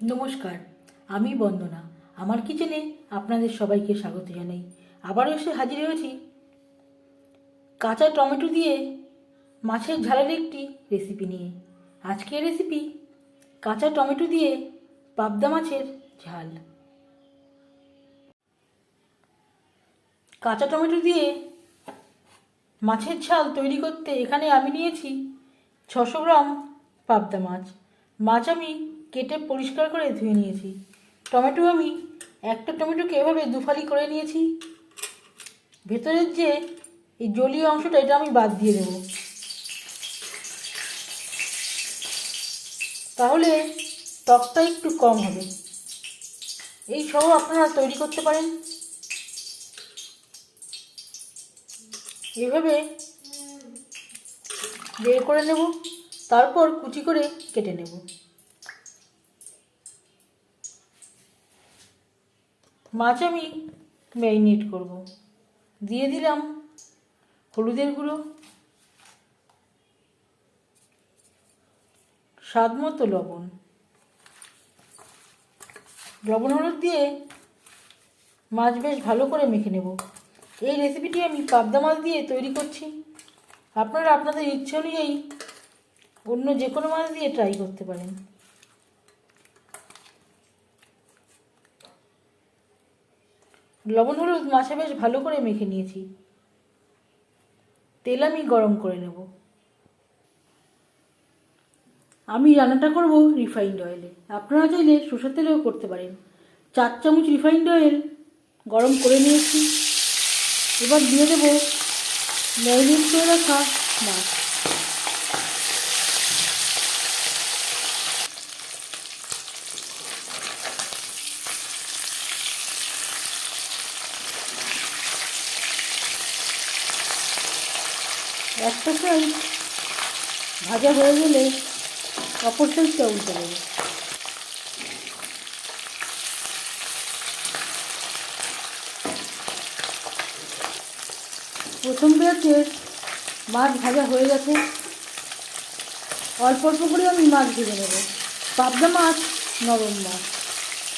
নমস্কার, আমি বন্দনা। আমার কিচেনে আপনাদের সবাইকে স্বাগত জানাই। আবারও এসে হাজির হয়েছি কাঁচা টমেটো দিয়ে মাছের ঝালের একটি রেসিপি নিয়ে। আজকের রেসিপি কাঁচা টমেটো দিয়ে পাবদা মাছের ঝাল। কাঁচা টমেটো দিয়ে মাছের ঝাল তৈরি করতে এখানে আমি নিয়েছি ছশো গ্রাম পাবদা মাছ। মাছ আমি কেটে পরিষ্কার করে ধুয়ে নিয়েছি। টমেটো আমি একটা টমেটোকে এভাবে দুফালি করে নিয়েছি। ভেতরের যে এই জলীয় অংশটা, এটা আমি বাদ দিয়ে দেবো। তাহলে টকটা একটু কম হবে। এই সহ আপনারা তৈরি করতে পারেন। এইভাবে বের করে নেব, তারপর কুচি করে কেটে নেব। মাছ আমি ম্যারিনেট করব। দিয়ে দিলাম হলুদের গুঁড়ো। স্বাদ মতো লবণ। লবণ হলুদ দিয়ে মাছ বেশ ভালো করে মেখে নেব। এই রেসিপিটি আমি পাবদা মাছ দিয়ে তৈরি করছি। আপনারা আপনাদের ইচ্ছে অনুযায়ী অন্য যে কোনো মাছ দিয়ে ট্রাই করতে পারেন। লবণ, হলুদ মাছে বেশ ভালো করে মেখে নিয়েছি। তেল আমি গরম করে নেব। আমি রান্নাটা করব রিফাইন্ড অয়েলে আপনারা চাইলে সরষের তেলেও করতে পারেন। চার চামচ রিফাইন্ড অয়েল গরম করে নিয়েছি। এবার দিয়ে দেবো ম্যারিনেট করে রাখা মাছ। একটা সাইড ভাজা হয়ে গেলে অপর সাইডটা উল্টে দেবো। প্রথম ব্যাচের মাছ ভাজা হয়ে গেছে। অল্প অল্প করে আমি মাছ ভেজে নেব। পাবদা মাছ নরম মাছ।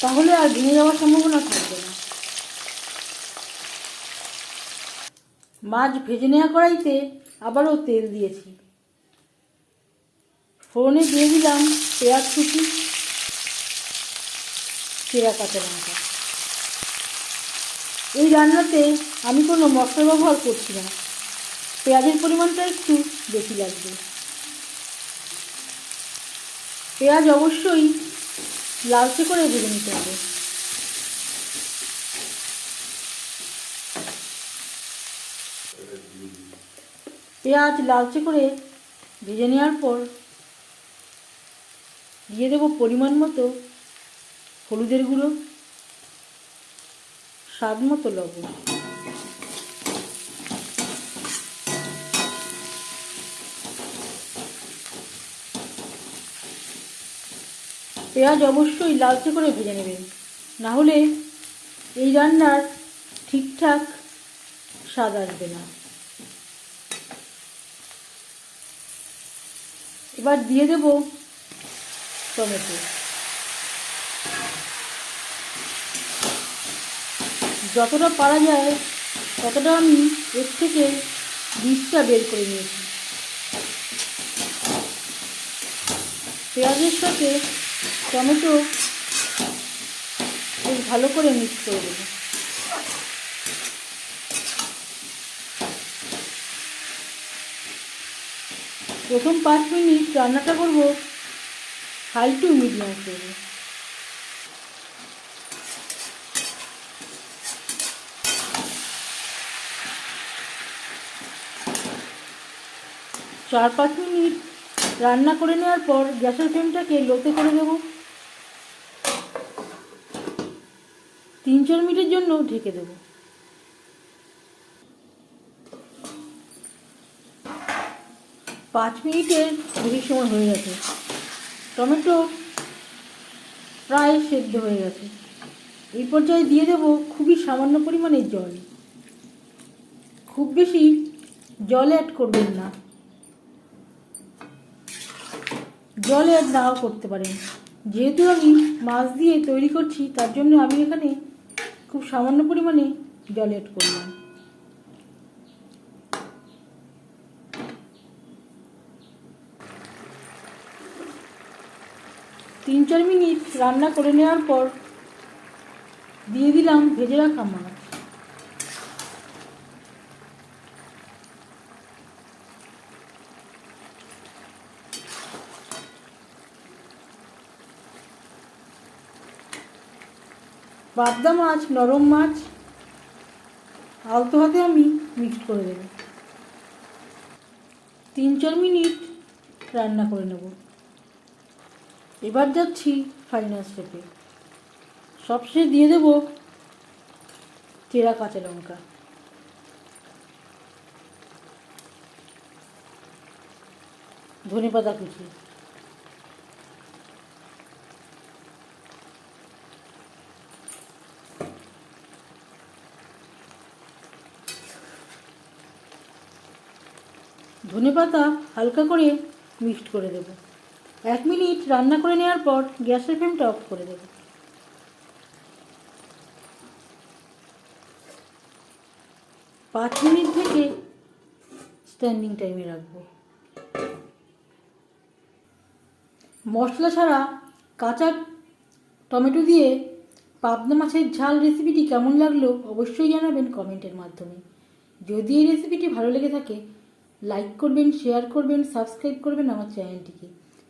তাহলে আর ভেঙে যাওয়ার সম্ভাবনা থাকবে না। মাছ ভেজে নেওয়া কড়াইতে আবারও তেল দিয়েছি। ফোড়নে দিয়ে দিলাম পেঁয়াজ কুচি, চেরা কাঁচা লঙ্কা। এই রান্নাতে আমি কোনো মশলা ব্যবহার করছি না। পেঁয়াজের পরিমাণটা একটু বেশি লাগবে। পেঁয়াজ অবশ্যই লালচে করে ভেজে নিতে হবে। পেঁয়াজ লালচে করে ভেজে নেওয়ার পর দিয়ে দেবো পরিমাণ মতো হলুদের গুঁড়ো, স্বাদ মতো লবণ। পেঁয়াজ অবশ্যই লালচে করে ভেজে নেবেন না হলে এই রান্নার ঠিকঠাক স্বাদ আসবে না। এবার দিয়ে দেব টমেটো। যতটা পারা যায়, ততটা আমি এর থেকে বীজটা বের করে নিয়েছি। পেঁয়াজের সাথে টমেটো বেশ ভালো করে মিক্স করে দেবো। প্রথম পাঁচ মিনিট রান্নাটা করব। হাই টু মিডিয়াম ফ্লেমে। চার পাঁচ মিনিট রান্না করে নেওয়ার পর গ্যাসের ফ্লেমটাকে লোতে করে দেব। তিন চার মিনিটের জন্য ঢেকে দেব। পাঁচ মিনিটের বেশি সময় হয়ে গেছে। টমেটো প্রায় সেদ্ধ হয়ে গেছে। এই পর্যায়ে দিয়ে দেব খুবই সামান্য পরিমাণে জল। খুব বেশি জল অ্যাড করবেন না। জল অ্যাড নাও করতে পারেন। যেহেতু আমি মাছ দিয়ে তৈরি করছি, তার জন্য আমি এখানে খুব সামান্য পরিমাণে জল অ্যাড করলাম। তিন চার মিনিট রান্না করে নেওয়ার পর দিয়ে দিলাম ভেজে রাখা মাছ। পাবদা মাছ, নরম মাছ, আলতো হাতে আমি মিক্সড করে দেব। তিন চার মিনিট রান্না করে নেব। এবার যাচ্ছি ফাইনাল স্টেপে সবশেষে দিয়ে দেব চেরা কাঁচা লঙ্কা। ধনে পাতা কুচি। ধনে পাতা হালকা করে মিক্সড করে দেব। এক মিনিট রান্না করে নেওয়ার পর গ্যাসের ফ্লেমটা অফ করে দেব। পাঁচ মিনিট থেকে স্ট্যান্ডিং টাইমে রাখব। মশলা ছাড়া কাঁচা টমেটো দিয়ে পাবদা মাছের ঝাল রেসিপিটি কেমন লাগল অবশ্যই জানাবেন কমেন্টের মাধ্যমে। যদি এই রেসিপিটি ভালো লেগে থাকে লাইক করবেন শেয়ার করবেন সাবস্ক্রাইব করবেন আমার চ্যানেলটিকে